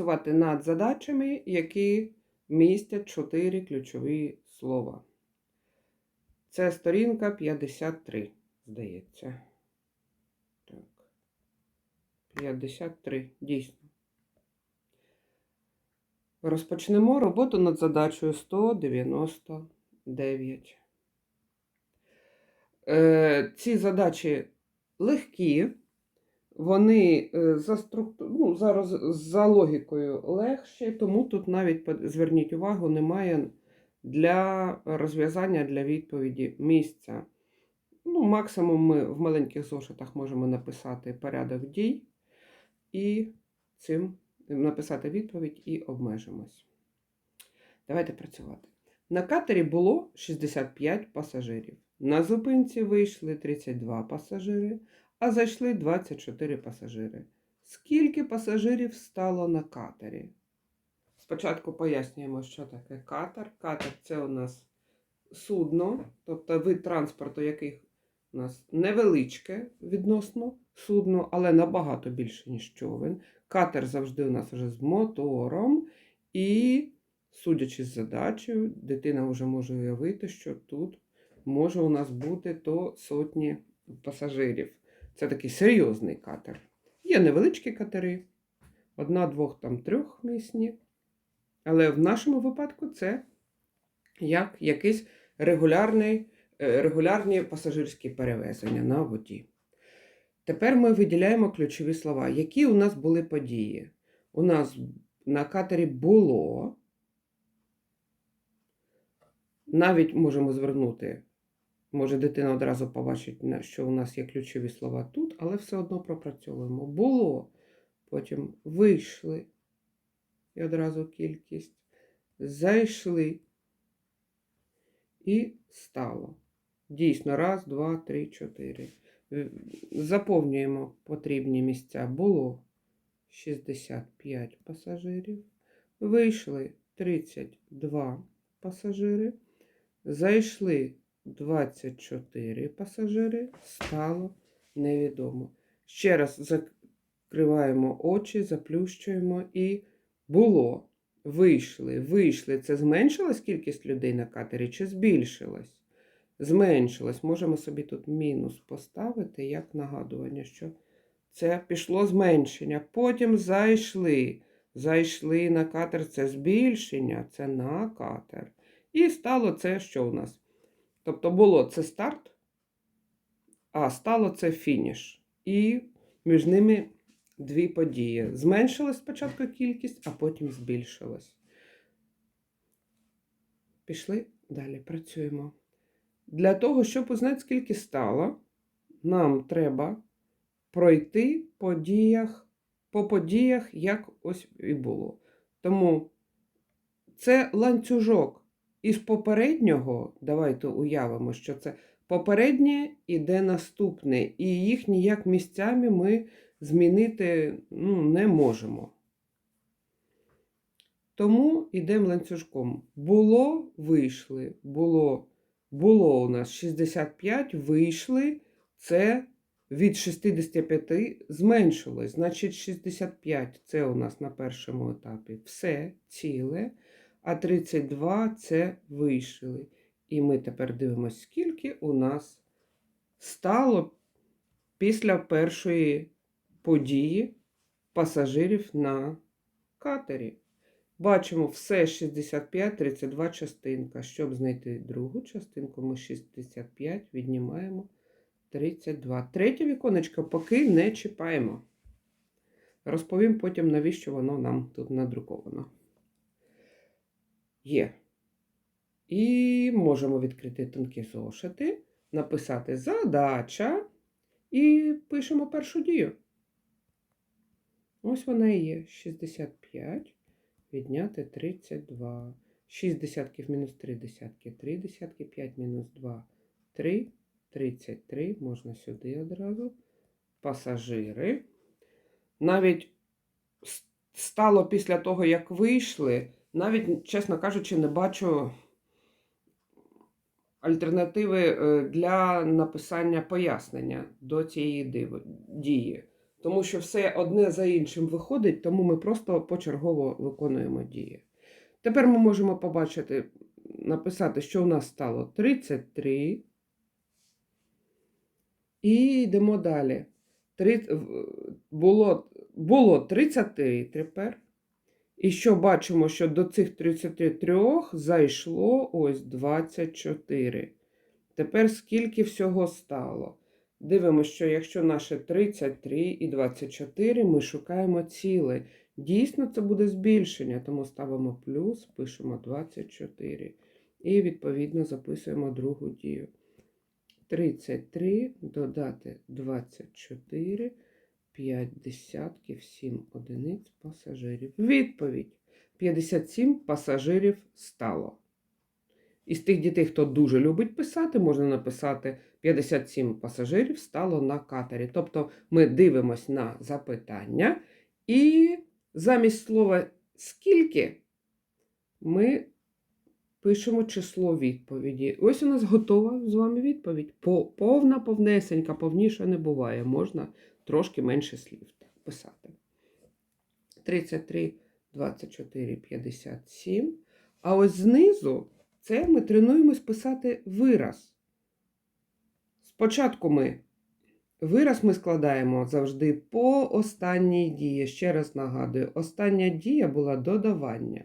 працювати над задачами, які містять чотири ключові слова. Це сторінка 53, здається. Так. 53, дійсно. Розпочнемо роботу над задачею 199. Е, ці задачі легкі, вони е, за, структу... ну, за, роз... за логікою легші, тому тут навіть зверніть увагу, немає для розв'язання для відповіді місця. Ну, максимум ми в маленьких зошитах можемо написати порядок дій і цим написати відповідь і обмежимось. Давайте працювати. На катері було 65 пасажирів. На зупинці вийшли 32 пасажири, а зайшли 24 пасажири. Скільки пасажирів стало на катері? Спочатку пояснюємо, що таке катер. Катер це у нас судно, тобто вид транспорту, який у нас невеличке відносно судно, але набагато більше, ніж човен. Катер завжди у нас вже з мотором, і, судячи з задачею, дитина вже може уявити, що тут може у нас бути до сотні пасажирів. Це такий серйозний катер. Є невеличкі катери, одна, двох, там трьохмісні. Але в нашому випадку це як якийсь регулярний, е, регулярні пасажирські перевезення на воді. Тепер ми виділяємо ключові слова. Які у нас були події? У нас на катері було. Навіть можемо звернути, може дитина одразу побачить, що у нас є ключові слова тут, але все одно пропрацьовуємо. Було, потім вийшли, і одразу кількість, зайшли і стало. Дійсно, раз, два, три, чотири. Е, Заповнюємо потрібні місця. Було 65 пасажирів. Вийшли 32 пасажири. Зайшли 24 пасажири. Стало невідомо. Ще раз закриваємо очі, заплющуємо і було. Вийшли. Вийшли. Це зменшилась кількість людей на катері чи збільшилась? Зменшилась. Можемо собі тут мінус поставити як нагадування, що це пішло зменшення. Потім зайшли. Зайшли на катер це збільшення, це на катер. І стало це, що у нас? Тобто було це старт, а стало це фініш. І між ними дві події. Зменшилась спочатку кількість, а потім збільшилась. Пішли далі, працюємо. Для того, щоб узнати, скільки стало, нам треба пройти по діях, по подіях, як ось і було. Тому це ланцюжок із попереднього, давайте уявимо, що це попереднє іде наступне, і їх ніяк місцями ми змінити ну, не можемо. Тому йдемо ланцюжком. Було, вийшли. Було, було у нас 65, вийшли. Це від 65 зменшилось. Значить, 65 це у нас на першому етапі все ціле, а 32 це вийшли. І ми тепер дивимося, скільки у нас стало після першої події пасажирів на катері. Бачимо все 65, 32 частинка. Щоб знайти другу частинку, ми 65 віднімаємо 32. Третє віконечко поки не чіпаємо. Розповім потім, навіщо воно нам тут надруковано. Є. І можемо відкрити тонкі зошити, написати задача і пишемо першу дію. Ось вона і є. 65 відняти 32. 6 десятків мінус 3 десятки. 3 десятки, 5 мінус 2. 3, 33. Можна сюди одразу. Пасажири. Навіть стало після того, як вийшли, навіть, чесно кажучи, не бачу альтернативи е, для написання пояснення до цієї дії. Тому що все одне за іншим виходить, тому ми просто почергово виконуємо дії. Тепер ми можемо побачити, написати, що у нас стало 33. І йдемо далі. Три, було, було 33 тепер. І що бачимо, що до цих 33 зайшло ось 24. Tепер скільки всього стало? Дивимося, що якщо наше 33 і 24, ми шукаємо ціле. Дійсно, це буде збільшення, тому ставимо плюс, пишемо 24. І відповідно записуємо другу дію. 33 додати 24, 5 десятків, 7 одиниць пасажирів. Відповідь: 57 пасажирів стало. Із тих дітей, хто дуже любить писати, можна написати 57 пасажирів стало на катері. Тобто ми дивимось на запитання, і замість слова скільки ми пишемо число відповіді. Ось у нас готова з вами відповідь. Повна, повнесенька, повніше не буває. Можна трошки менше слів так, писати. 33, 24, 57. А ось знизу це ми тренуємось писати вираз. Спочатку ми вираз ми складаємо завжди по останній дії. Ще раз нагадую, остання дія була додавання.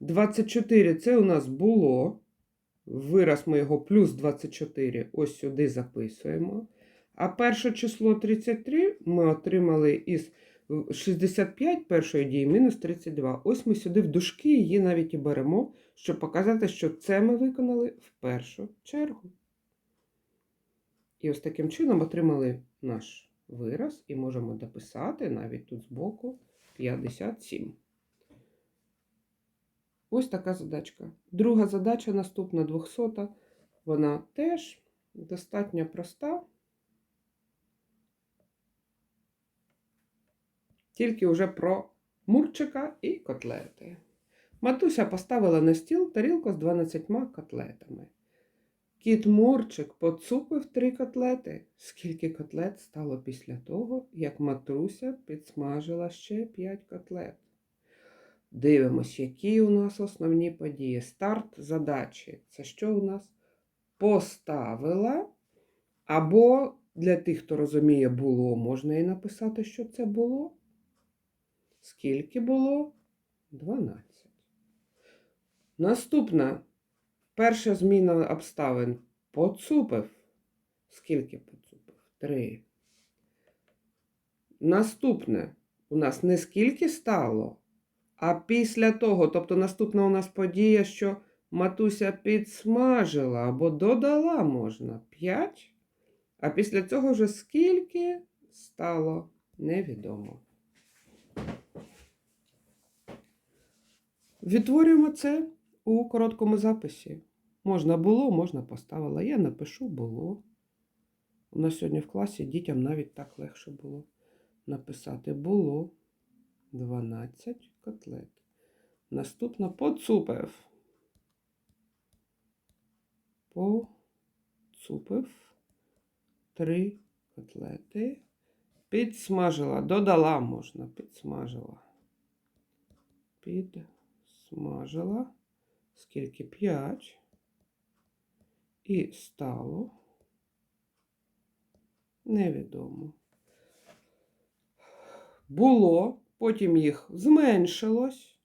24 це у нас було. Вираз ми його плюс 24 ось сюди записуємо. А перше число 33 ми отримали із 65 першої дії мінус 32. Ось ми сюди в дужки її навіть і беремо, щоб показати, що це ми виконали в першу чергу. І ось таким чином отримали наш вираз і можемо дописати навіть тут збоку 57. Ось така задачка. Друга задача наступна 200. Вона теж достатньо проста. Тільки вже про мурчика і котлети. Матуся поставила на стіл тарілку з 12 котлетами. Кіт Мурчик поцупив три котлети. Скільки котлет стало після того, як матуся підсмажила ще 5 котлет? Дивимось, які у нас основні події. Старт задачі. Це що у нас? Поставила. Або для тих, хто розуміє, було, можна і написати, що це було. Скільки було? 12. Наступна. Перша зміна обставин. Поцупив. Скільки поцупив? 3. Наступне. У нас не скільки стало, а після того, тобто наступна у нас подія, що матуся підсмажила або додала можна 5. А після цього вже скільки стало невідомо. Відтворюємо це у короткому записі. Можна було, можна поставила. Я напишу було. У нас сьогодні в класі дітям навіть так легше було написати було 12 котлет. Наступно поцупив. Поцупив 3 котлети. Підсмажила, додала можна, підсмажила. Підсмажила. Скільки? 5. І стало. Невідомо. Було, потім їх зменшилось,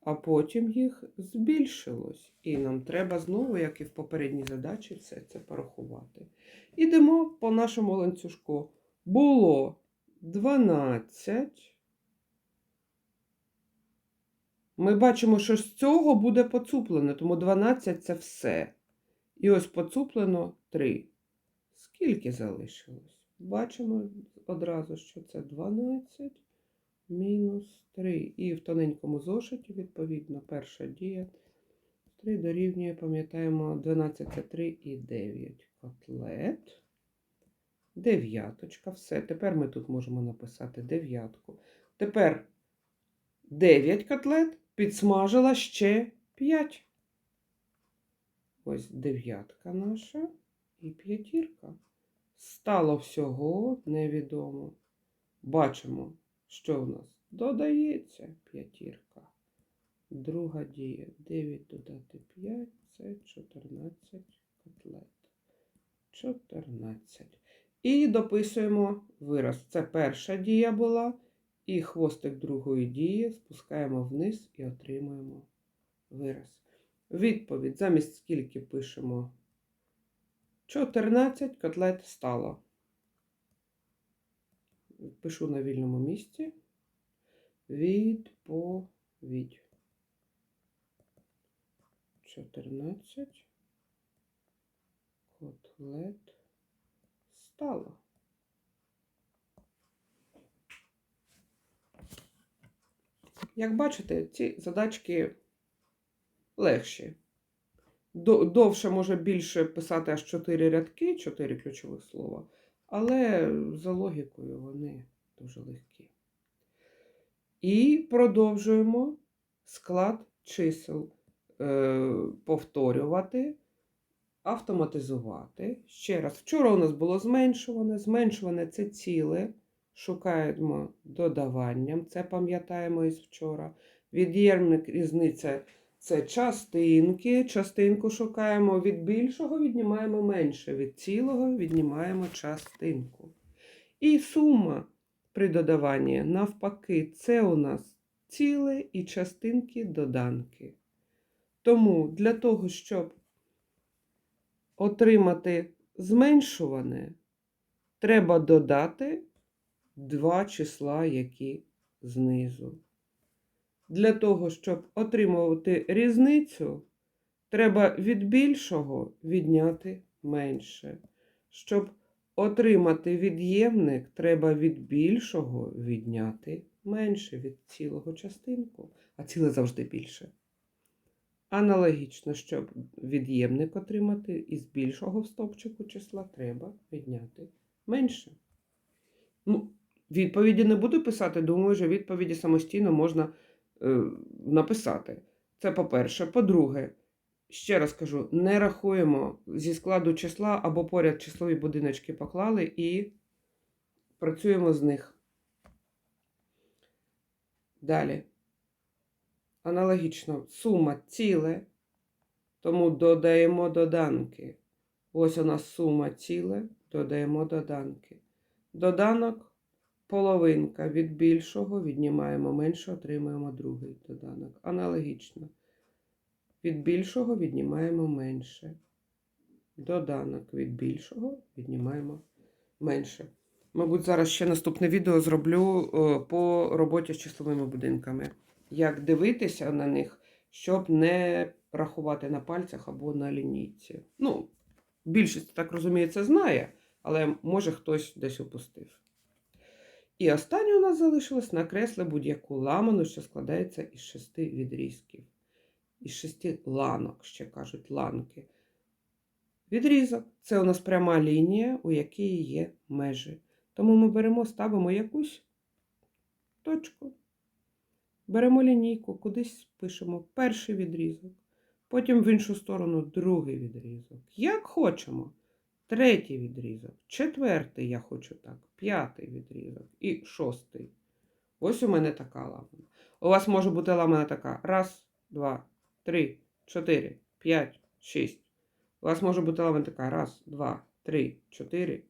а потім їх збільшилось. І нам треба знову, як і в попередній задачі, все це порахувати. Ідемо по нашому ланцюжку. Було 12. Ми бачимо, що з цього буде поцуплено, тому 12 це все. І ось поцуплено 3. Скільки залишилось? Бачимо одразу, що це 12 мінус 3. І в тоненькому зошиті, відповідно, перша дія. 3 дорівнює, пам'ятаємо, 12 це 3 і 9 котлет. Дев'яточка. Все. Тепер ми тут можемо написати дев'ятку. Тепер 9 котлет підсмажила ще 5. Ось дев'ятка наша і п'ятірка. Стало всього невідомо бачимо, що у нас додається п'ятірка. Друга дія 9 додати 5 це 14 котлет. 14. І дописуємо вираз. Це перша дія була. І хвостик другої дії спускаємо вниз і отримуємо вираз. Відповідь замість скільки пишемо 14 котлет стало. Пишу на вільному місці. Відповідь. 14 котлет стало. Як бачите, ці задачки легші. Довше може більше писати аж 4 рядки, 4 ключових слова, але за логікою вони дуже легкі. І продовжуємо склад чисел е, повторювати, автоматизувати. Ще раз, вчора у нас було зменшуване. Зменшуване це ціле. Шукаємо додаванням, це пам'ятаємо із вчора. Від'ємник різниця це частинки. Частинку шукаємо від більшого, віднімаємо менше. Від цілого віднімаємо частинку. І сума при додаванні навпаки, це у нас ціле і частинки доданки. Тому для того, щоб отримати зменшуване, треба додати два числа, які знизу. Для того, щоб отримувати різницю, треба від більшого відняти менше. Щоб отримати від'ємник, треба від більшого відняти менше від цілого частинку, а ціле завжди більше. Аналогічно, щоб від'ємник отримати із більшого стопчику числа, треба відняти менше. Ну, відповіді не буду писати, думаю, що відповіді самостійно можна е, написати. Це по-перше. По-друге, ще раз кажу, не рахуємо зі складу числа або поряд числові будиночки поклали і працюємо з них. Далі. Аналогічно, сума ціле, тому додаємо доданки. Ось у нас сума ціле, додаємо доданки. Доданок половинка від більшого віднімаємо менше, отримаємо другий доданок. Аналогічно. Від більшого віднімаємо менше. Доданок від більшого віднімаємо менше. Мабуть, зараз ще наступне відео зроблю е, по роботі з числовими будинками. Як дивитися на них, щоб не рахувати на пальцях або на лінійці. Ну, більшість, так розумію, це знає, але може хтось десь опустив. І останнє у нас залишилось накресли будь-яку ламану, що складається із шести відрізків. Із шести ланок, ще кажуть, ланки. Відрізок це у нас пряма лінія, у якій є межі. Тому ми беремо, ставимо якусь точку. Беремо лінійку, кудись пишемо перший відрізок, потім в іншу сторону другий відрізок. Як хочемо. Третій відрізок, четвертий, я хочу так, п'ятий відрізок і шостий. Ось у мене така ламана. У вас може бути ламана така. Раз, два, три, чотири, п'ять, шість. У вас може бути ламана така. Раз, два, три, чотири,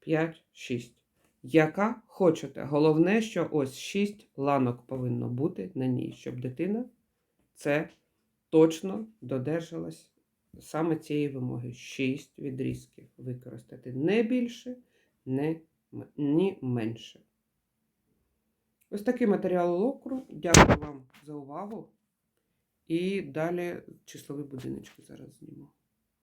п'ять, шість. Яка хочете. Головне, що ось шість ланок повинно бути на ній, щоб дитина це точно додержалась саме цієї вимоги. Шість відрізків використати не більше, не, ні менше. Ось такий матеріал локру. Дякую вам за увагу. І далі числові будиночки зараз зніму.